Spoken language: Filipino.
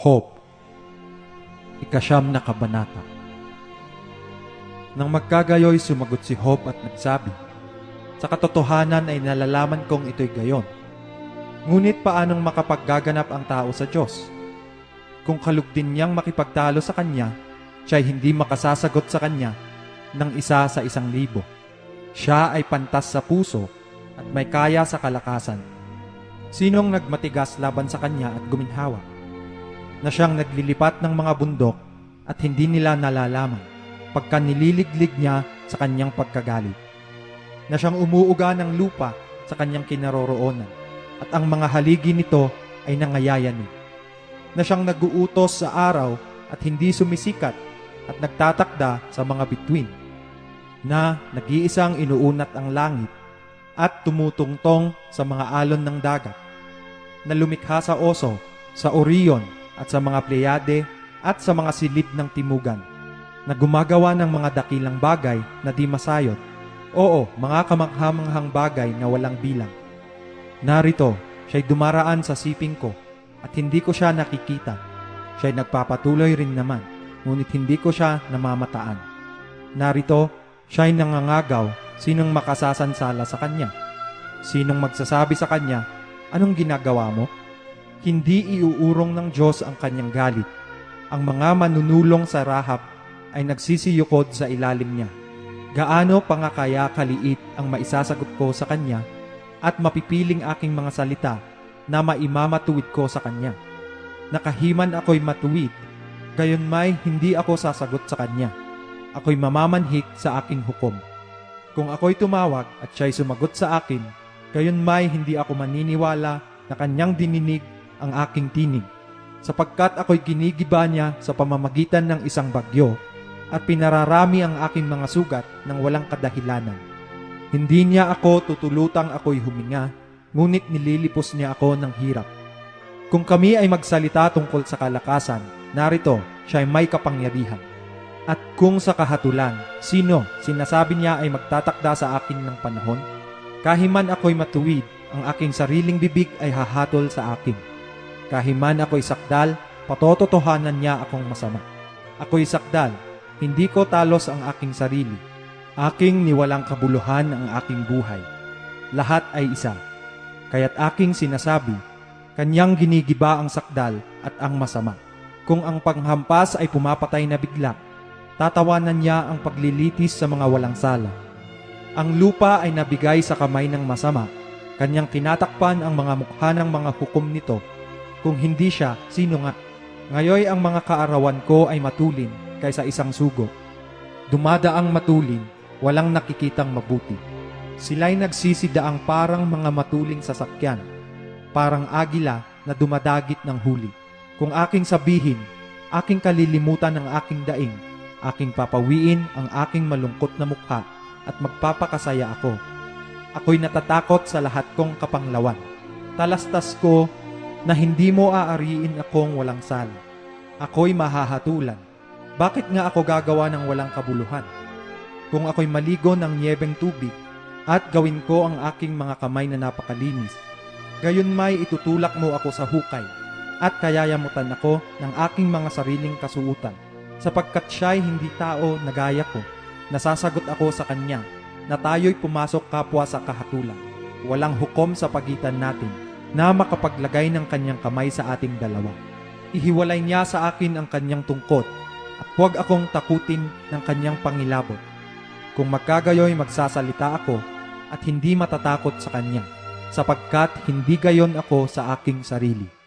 Hope Ikasyam na kabanata Nang magkagayoy sumagot si Hope at nagsabi, Sa katotohanan ay nalalaman kong ito'y gayon. Ngunit paanong makapaggaganap ang tao sa Diyos? Kung kalug din niyang makipagtalo sa Kanya, siya'y hindi makasasagot sa Kanya ng isa sa isang libo. Siya ay pantas sa puso at may kaya sa kalakasan. Sinong nagmatigas laban sa Kanya at guminhawa? Na siyang naglilipat ng mga bundok at hindi nila nalalaman pagka nililiglig niya sa kanyang pagkagalit. Na siyang umuuga ng lupa sa kanyang kinaroroonan at ang mga haligi nito ay nangayayanig. Na siyang naguutos sa araw at hindi sumisikat at nagtatakda sa mga bituin. Na nag-iisang inuunat ang langit at tumutungtong sa mga alon ng dagat. Na lumikha sa oso, sa Orion at sa mga Pleiade at sa mga silid ng timugan na gumagawa ng mga dakilang bagay na di masayot. Oo, mga kamanghamanghang bagay na walang bilang. Narito, siya'y dumaraan sa siping ko at hindi ko siya nakikita. Siya'y nagpapatuloy rin naman, ngunit hindi ko siya namamataan. Narito, siya'y nangangagaw, sinong makasasansala sa kanya? Sinong magsasabi sa kanya, anong ginagawa mo? Hindi iuurong ng Diyos ang kanyang galit. Ang mga manunulong sa rahap ay nagsisiyukod sa ilalim niya. Gaano pa nga kaya kaliit ang maisasagot ko sa kanya at mapipiling aking mga salita na maimamatuwid ko sa kanya. Nakahiman ako'y matuwid, gayon may hindi ako sasagot sa kanya. Ako'y mamamanhik sa aking hukom. Kung ako'y tumawag at siya'y sumagot sa akin, gayon may hindi ako maniniwala na kanyang dininig ang aking tinig, sapagkat ako'y ginigiba niya sa pamamagitan ng isang bagyo at pinararami ang aking mga sugat ng walang kadahilanan. Hindi niya ako tutulutang ako'y huminga, ngunit nililipos niya ako ng hirap. Kung kami ay magsalita tungkol sa kalakasan, narito siya ay may kapangyarihan. At kung sa kahatulan, sino sinasabi niya ay magtatakda sa akin ng panahon? Kahiman ako'y matuwid, ang aking sariling bibig ay hahatol sa akin. Kahiman ako'y sakdal, patototohanan niya akong masama. Ako'y sakdal, hindi ko talos ang aking sarili. Aking niwalang kabuluhan ang aking buhay. Lahat ay isa. Kaya't aking sinasabi, kanyang ginigiba ang sakdal at ang masama. Kung ang panghampas ay pumapatay na bigla, tatawanan niya ang paglilitis sa mga walang sala. Ang lupa ay nabigay sa kamay ng masama, kanyang tinatakpan ang mga mukha ng mga hukom nito kung hindi siya, sino nga? Ngayoy ang mga kaarawan ko ay matulin kaysa isang sugo. Dumadaang matulin, walang nakikitang mabuti. Sila'y nagsisidaang parang mga matuling sasakyan, parang agila na dumadagit ng huli. Kung aking sabihin, aking kalilimutan ang aking daing, aking papawiin ang aking malungkot na mukha at magpapakasaya ako. Ako'y natatakot sa lahat kong kapanglawan. Talastas ko na hindi mo aariin akong walang sala. Ako'y mahahatulan. Bakit nga ako gagawa ng walang kabuluhan? Kung ako'y maligo ng niyebeng tubig at gawin ko ang aking mga kamay na napakalinis, gayon may itutulak mo ako sa hukay at kayayamutan ako ng aking mga sariling kasuutan sapagkat siya'y hindi tao na gaya ko. Nasasagot ako sa kanya na tayo'y pumasok kapwa sa kahatulan. Walang hukom sa pagitan natin na makapaglagay ng kanyang kamay sa ating dalawa. Ihiwalay niya sa akin ang kanyang tungkot at huwag akong takutin ng kanyang pangilabot. Kung magkagayoy magsasalita ako at hindi matatakot sa kanya, sapagkat hindi gayon ako sa aking sarili.